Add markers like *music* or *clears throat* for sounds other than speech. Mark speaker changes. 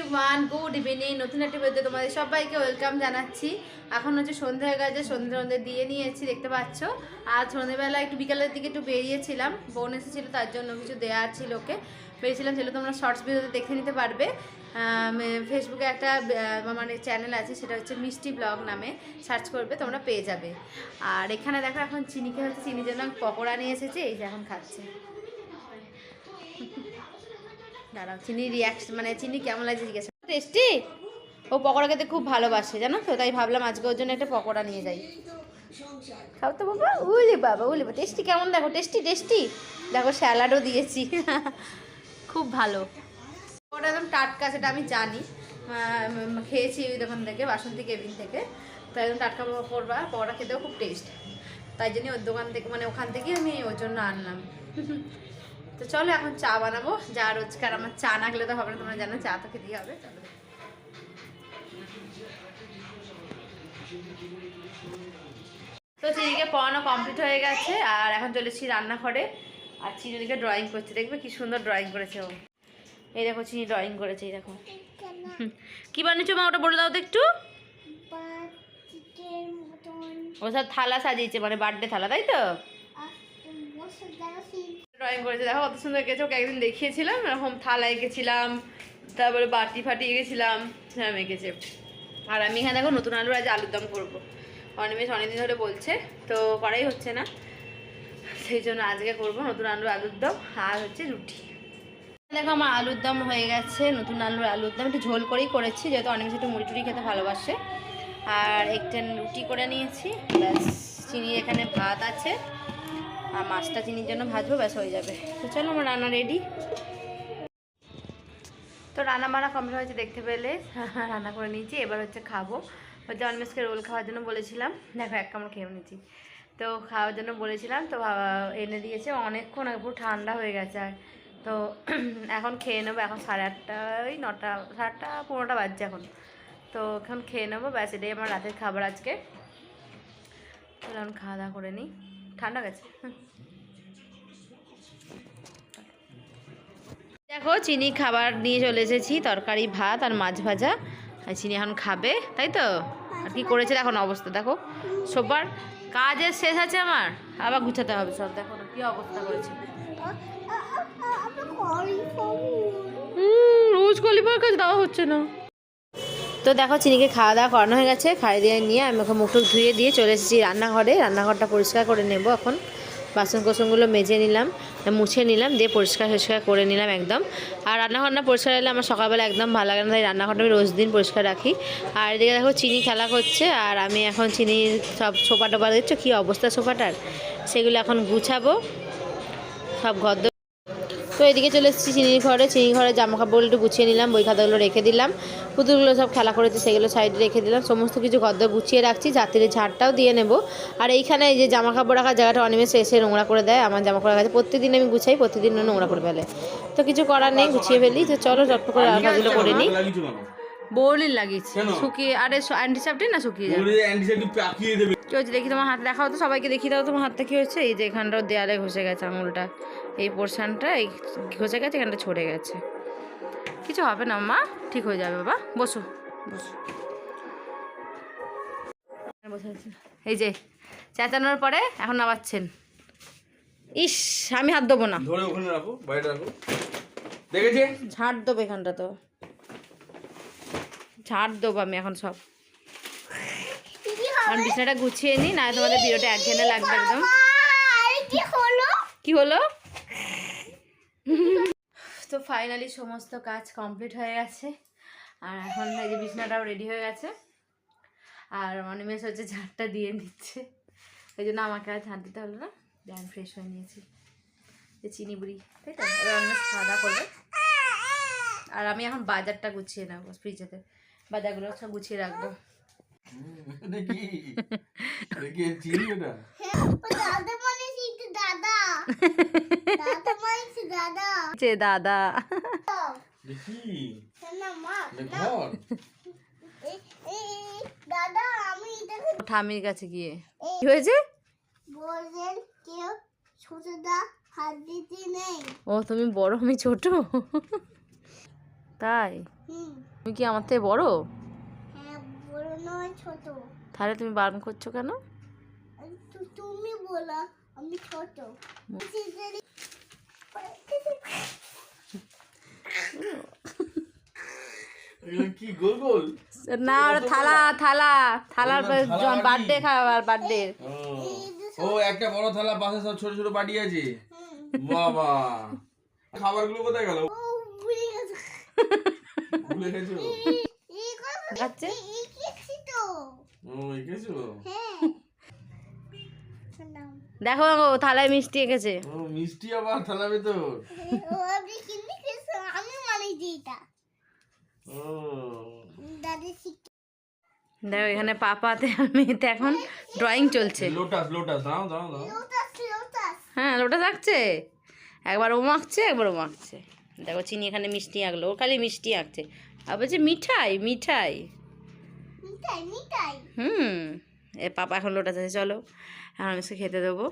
Speaker 1: Everyone good evening নতুন একটি ভিডিওতে তোমাদের সবাইকে ওয়েলকাম জানাচ্ছি। এখন হচ্ছে সন্ধে হয়ে গেছে সন্ধে সন্ধে দিয়ে নিয়েছি দেখতে পাচ্ছ। আর সন্ধেবেলা একটু বিকালের দিকে একটু বেরিয়েছিলাম বোন এসেছিল তার জন্য কিছু দেওয়ার ছিল ওকে। বেরিয়েছিলাম সেগুলো তোমরা শর্টস ভিডিওতে দেখে নিতে পারবে। ফেসবুকে একটা আহ, মানে চ্যানেল আছে সেটা হচ্ছে মিষ্টি ব্লগ নামে। সার্চ করবে তোমরা পেয়ে যাবে। আর এখানে দেখো এখন চিনিকে হচ্ছে চিনি আমি পকোড়া নিয়ে এসেছে এই যে এখন খাচ্ছে। দাঁড়াও, চিনি রিয়াকশন মানে চিনি কেমন লাগছে জিজ্ঞেস টেস্টি ও পকোড়া খেতে খুব ভালোবাসে, জানো তো, তাই ভাবলাম আজকে ওর জন্য একটা পকোড়া নিয়ে যাই। খাও তো বাবা, উলি বাবা উলি বাবা টেস্টি কেমন দেখো টেস্টি টেস্টি দেখো স্যালাডও দিয়েছি। *laughs* খুব ভালো। ওটা একদম টাটকা, সেটা আমি জানি। খেয়েছি ওই দোকান থেকে, বাসন্তী কেবিন থেকে। তো একদম টাটকা পড়বা পকোড়া খেতেও খুব টেস্ট তাই জন্য ওর দোকান থেকে মানে ওখান থেকেই আমি ওর জন্য আনলাম। *laughs* তো চলো এখন চা বানাবো। যা রোজকার আমার চা না খেলে তো হবে না তোমরা জানো চা তো খেতেই হবে চলো। তো চিনিকে পড়ানো কমপ্লিট হয়ে গেছে আর এখন চলেছি রান্নাঘরে। আর চিনিকে ড্রয়িং করছে দেখবে কি সুন্দর ড্রয়িং করেছে ও। এই দেখো চিনি ড্রয়িং করেছে এই দেখো। কি বানিয়েছো মা ওটা বলে দাও তো একটু। ও সব থালা সাজিয়েছে মানে বার্থডে থালা তাই তো? ড্রয়িং করেছে। দেখো কত সুন্দর গেছে। ওকে একদিন দেখিয়েছিলাম, এরকম থালা এঁকেছিলাম তারপরে বাটি ফাটি এঁকেছিলাম হ্যাঁ এঁকেছে আর আমি এখানে দেখো নতুন আলুর আজ আলুর দম করব। অনিমেষ অনেকদিন ধরে বলছে, তো করাই হচ্ছে না। সেই জন্য আজকে করব নতুন আলুর আলুর দম, আর হচ্ছে রুটি। দেখো আমার আলুর দম হয়ে গেছে, নতুন আলুর আলুর দম। একটু ঝোল করেই করেছি, যেহেতু অনেক একটু মুড়ি টুড়ি খেতে ভালোবাসে। আর একটা রুটি করে নিয়েছি, ব্যাস চিনি এখানে ভাত আছে। আর মাছটা চিনির জন্য ভাজবো, ব্যাস হয়ে যাবে। তো চলো আমার রান্না রেডি তো রান্না বান্না কমপ্লিট হয়েছে দেখতে পেলে। *laughs* রান্না করে নিয়েছি, এবার হচ্ছে খাব। হচ্ছে অনমেশকে রোল খাওয়ার জন্য বলেছিলাম। দেখো, এক কামড় খেয়ে নিয়েছি। তো খাওয়ার জন্য বলেছিলাম, তো এনে দিয়েছে। অনেকক্ষণ আগে পুরো ঠান্ডা হয়ে গেছে। আর তো *clears throat* এখন খেয়ে নেব। এখন সাড়ে আটটা, ওই নটা, সাড়ে আটটা, পনেরোটা বাজছে এখন। তো এখন খেয়ে নেব। ব্যাস, এটাই আমার রাতের খাবার আজকে। এখন খাওয়া দাওয়া করে নিই। ঠান্ডা গেছে দেখো চিনি খাবার নিয়ে চলে এসেছি তরকারি ভাত আর মাছ ভাজা আর চিনি এখন খাবে তাই তো আর কি করেছে এখন অবস্থা দেখো সবার কাজের শেষ আছে আমার আবার গুছাতে হবে সব দেখো না কি অবস্থা করেছে রোজ কলিপার কাজ দেওয়া হচ্ছে না তো দেখো, চিনিকে খাওয়া দাওয়া করানো হয়ে গেছে। খাই দিয়ে নিয়ে আমি ওকে মুখ টুক ধুয়ে দিয়ে চলে এসেছি রান্নাঘরে। রান্নাঘরটা পরিষ্কার করে নেব এখন। বাসন কোসনগুলো মেজে নিলাম, মুছে নিলাম, দিয়ে পরিষ্কার পরিষ্কার করে নিলাম একদম। আর রান্নাঘর না পরিষ্কার হলে আমার সকালবেলা একদম ভালো লাগে না, তাই রান্নাঘরটা আমি রোজ দিন পরিষ্কার রাখি। আর এদিকে দেখো, চিনি খেলা করছে, আর আমি এখন চিনির সব সোফা টোপা দেখছ কী অবস্থা সোফাটার? সেগুলো এখন গুছাবো। সব ঘর তো এদিকে চলে এসেছি চিনির ঘরে। চিনির ঘরে জামা কাপড়গুলো একটু গুছিয়ে নিলাম বই খাতাগুলো রেখে দিলাম। পুতুলগুলো সব খেলা করেছে সেগুলো সাইডে রেখে দিলাম। সমস্ত কিছু গদ্য গুছিয়ে রাখছি যাত্রীর ঝাড়টাও দিয়ে নেব। আর এইখানে এই যে জামা কাপড় রাখার জায়গাটা অনিমেষে এসে নোংরা করে দেয় আমার জামা কাপড় রাখা প্রতিদিন আমি গুছাই প্রতিদিন নোংরা করে ফেলে। তো কিছু করার নেই গুছিয়ে ফেলি। তো চলো চটপট করে কাজগুলো করে নিই? বৌলির লাগিয়েছি। শুকিয়ে আরে অ্যান্টিসেপ্টিক না শুকিয়ে যাবে
Speaker 2: বলে অ্যান্টিসেপ্টিক পাকিয়ে দেবে।
Speaker 1: কি হচ্ছে দেখি তোমার হাত দেখাও তো সবাইকে দেখিয়ে দাও তোমার হাতটা কি হয়েছে। এই যে এখানটাও দেয়ালে ঘষে গেছে আঙুলটা। এই পোর্শনটা এই ঘষে গেছে এখানটা ছড়ে গেছে। কিছু হবে না মা? ঠিক হয়ে যাবে বাবা। বসো বসো। বসে আছি। এই যে চেঁচানোর পরে এখন নামাচ্ছেন। ইস আমি হাত দেবো না।
Speaker 2: ধরে ওখানে রাখো বাইরে রাখো। দেখেছে?
Speaker 1: ঝাড় দেবো এখানটা তো। ঝাড় দেবো আমি এখন সব। আমি বিছানাটা গুছিয়ে নিই না তোমাদের ভিডিওটা একঘেনে লাগবে একদম। কি হলো? *laughs* তো ফাইনালি সমস্ত কাজ কমপ্লিট হয়ে গেছে। আর এখন এই যে বিছানাটাও রেডি হয়ে গেছে। আর অনিমেষ হচ্ছে ঝাড়টা দিয়ে দিচ্ছে ওই জন্য আমাকে আর ঝাড় দিতে হলো না। আমি ফ্রেশ হয়ে নিয়েছি। যে চিনি বুড়ি তাই তো? এবার অনিমেষ খাওয়া দাওয়া করবে। আর আমি এখন বাজারটা গুছিয়ে নেব ফ্রিজেতে বাজারগুলো সব গুছিয়ে রাখব।
Speaker 2: চিনি
Speaker 1: দাদা
Speaker 3: দাদা। আমি এটাকে
Speaker 1: ঠামির কাছে গিয়ে। কি হয়েছে?
Speaker 3: কেউ ছোটদা হাত দিতে নেই।
Speaker 1: ও তুমি বড় আমি ছোট? তাই? তুমি কি আমার থেকে বড়?
Speaker 3: হ্যাঁ ছোট।
Speaker 1: তাহলে তুমি বারণ করছ কেন?
Speaker 3: তুমি বলো আমি ছোট।
Speaker 1: না থালা থালা। থালার। বার্থডে খাবার বার্থডে।
Speaker 2: ও। একটা বড় থালা পাশে সব ছোট ছোট বাটি আছে? বাবা। খাবারগুলো কোথায় গেল?
Speaker 3: ভুলে গেছো হ্যাঁ।
Speaker 1: দেখো থালায় মিষ্টি এঁকেছে।
Speaker 2: ও মিষ্টি আবার থালা ভেতর?
Speaker 3: ও আপনি কিনে খেয়েছো? আমি বানিয়েছি এটা।
Speaker 2: ও।
Speaker 3: দাদি শিখে
Speaker 1: দেখো এখানে পাপাতে মেয়েতে এখন ড্রয়িং চলছে।
Speaker 2: লোটাস লোটাস দাও দাও দাও।
Speaker 3: লোটাস লোটাস
Speaker 1: হ্যাঁ ওটা থাকছে একবার ও মাখছে একবার ও মাখছে দেখো চিনি এখানে মিষ্টি আঁকলো ও খালি মিষ্টি আঁকছে। আর বলছে মিঠাই মিঠাই। হুম এ পাপা এখন লোটা আছে চলো এখন আমি খেতে দেবো।